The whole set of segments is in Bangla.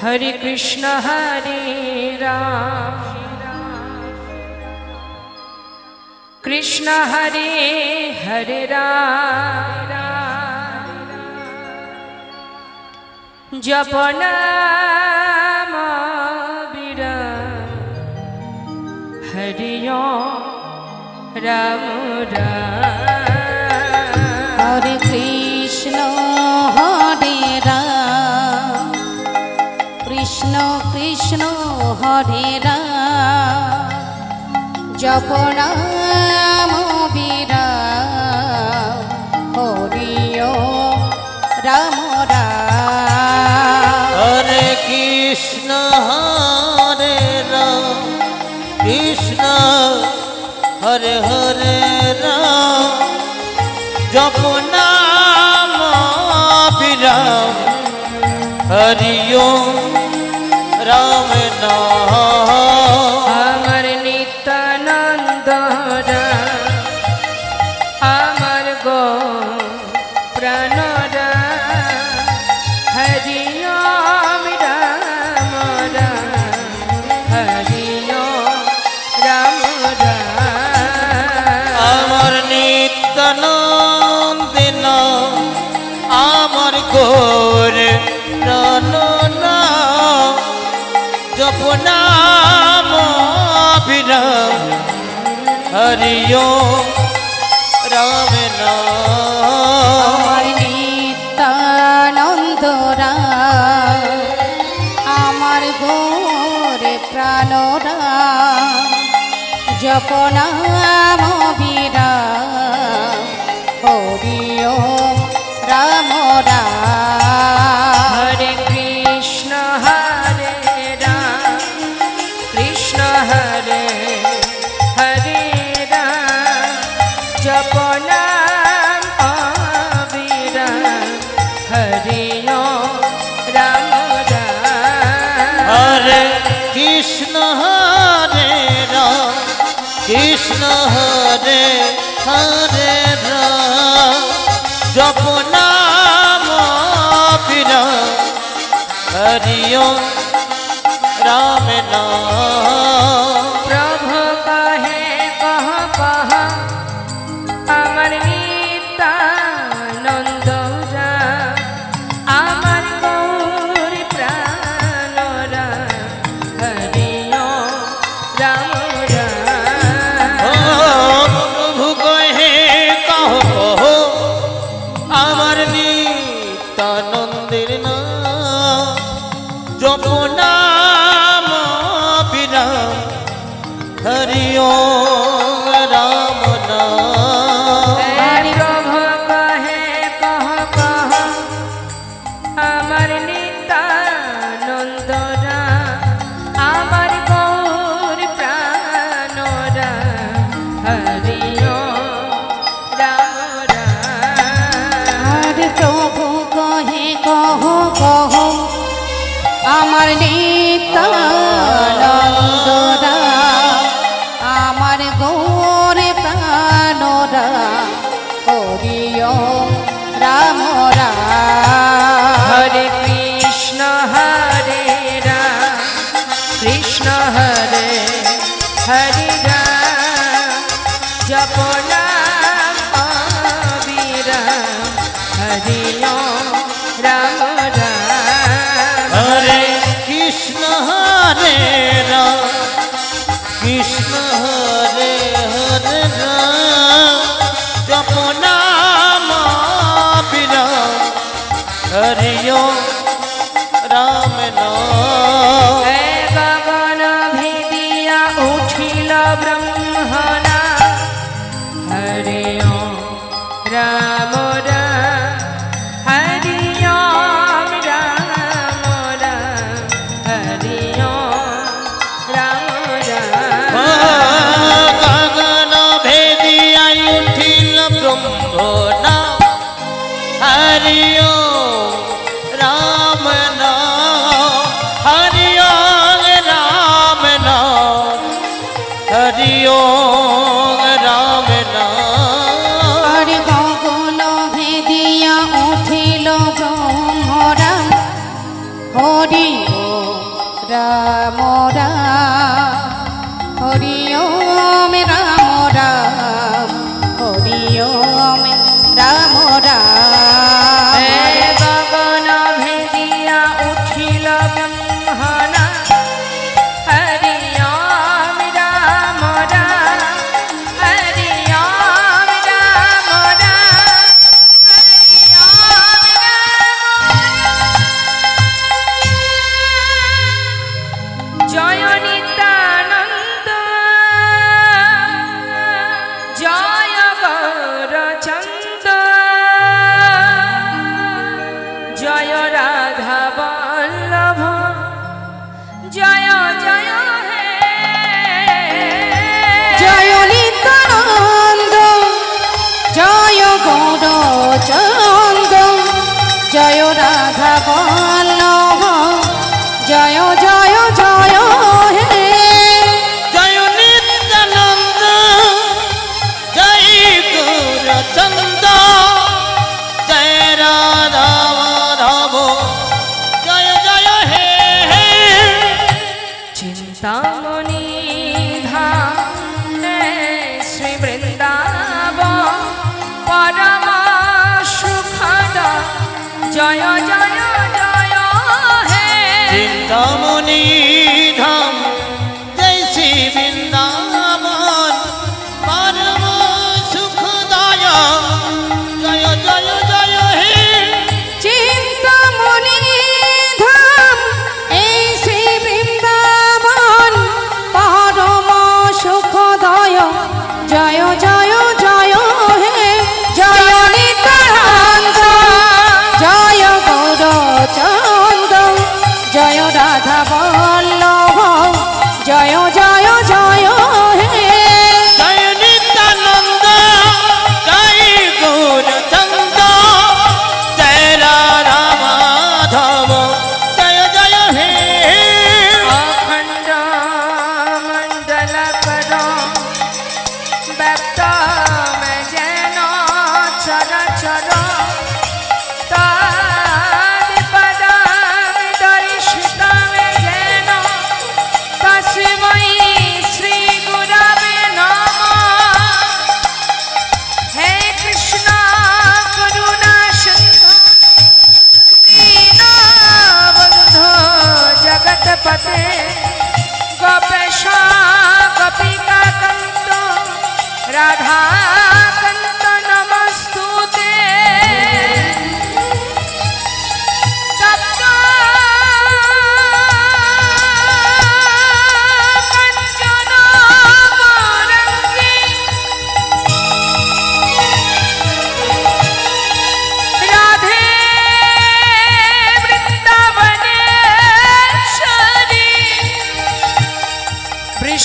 हरे कृष्ण हरे राम। कृष्ण हरे हरे राम। जपन राम। হরে রাম জপ রাম বিরাম হরি রাম হরে কৃষ্ণ হরে কৃষ্ণ হরে হরে রাম নাম বিরাম, হরিও हरिओ राम नाम নিত্যানন্দরা আমার গোরে প্রাণরা জপনা বীর কৃষ্ণ হরে রাম কৃষ্ণ হরে হরে রাম। জপ নাম হরিও রাম নাম। আনন্দের না যখন আমার নিত্যানন্দ কৃষ্ণ হরে হরে রাম জপ নাম yo জয় রাধা বল্লভ। জয় জয় জয় হে। জয় নিত্যানন্দ। জয় গৌরচন্দ জয় রাধা মাধব জয় জয় হে হে। চিন্তামণি ধাম শ্রী বৃন্দাব পরমা জয় জয় জয় হে। চিন্তামণি ধাম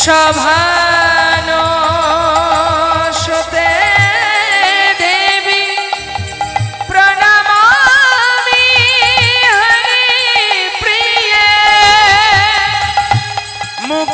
সভান সতে দেবী প্রণামামি হরি প্রিয়। মুখ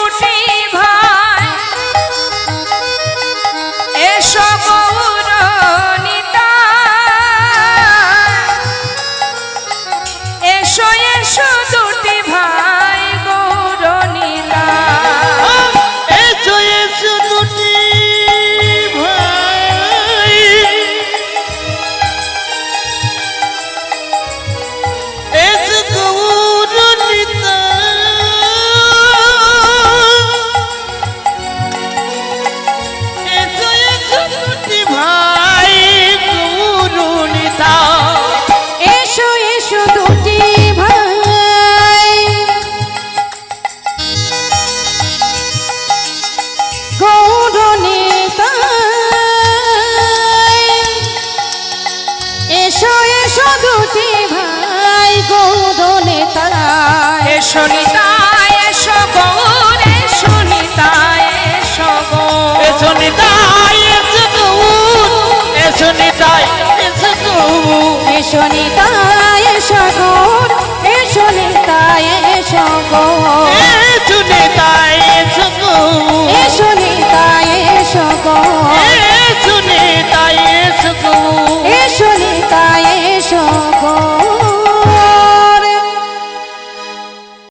তারায় এসো নিতায় এসো গৌর এসো এসো গৌর। এসো গৌর। এসো নিতায় এসো গৌর। এসো নিতায় এসো গৌর।